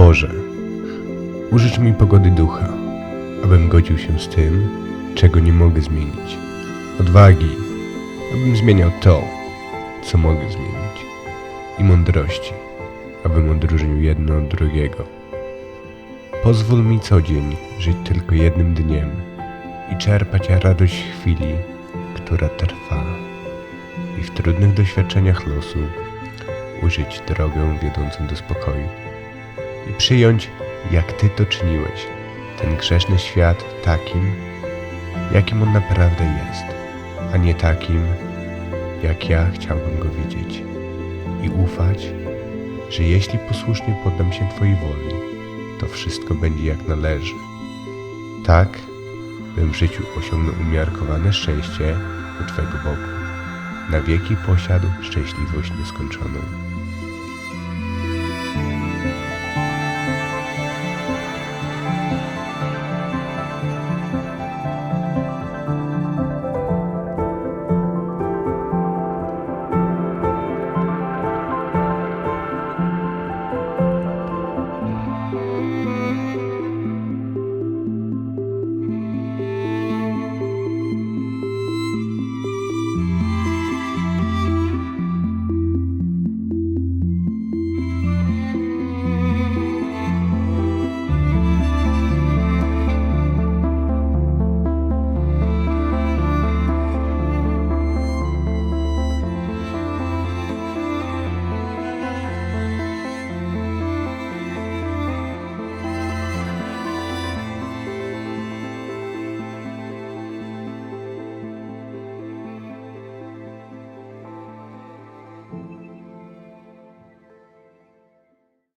Boże, użycz mi pogody ducha, abym godził się z tym, czego nie mogę zmienić. Odwagi, abym zmieniał to, co mogę zmienić. I mądrości, abym odróżnił jedno od drugiego. Pozwól mi co dzień żyć tylko jednym dniem i czerpać radość chwili, która trwa. I w trudnych doświadczeniach losu ujrzeć drogę wiodącą do spokoju i przyjąć, jak Ty to czyniłeś, ten grzeszny świat takim, jakim on naprawdę jest, a nie takim, jak ja chciałbym go widzieć. I ufać, że jeśli posłusznie poddam się Twojej woli, to wszystko będzie jak należy. Tak, bym w życiu osiągnął umiarkowane szczęście u Twego boku. Na wieki posiadł szczęśliwość nieskończoną.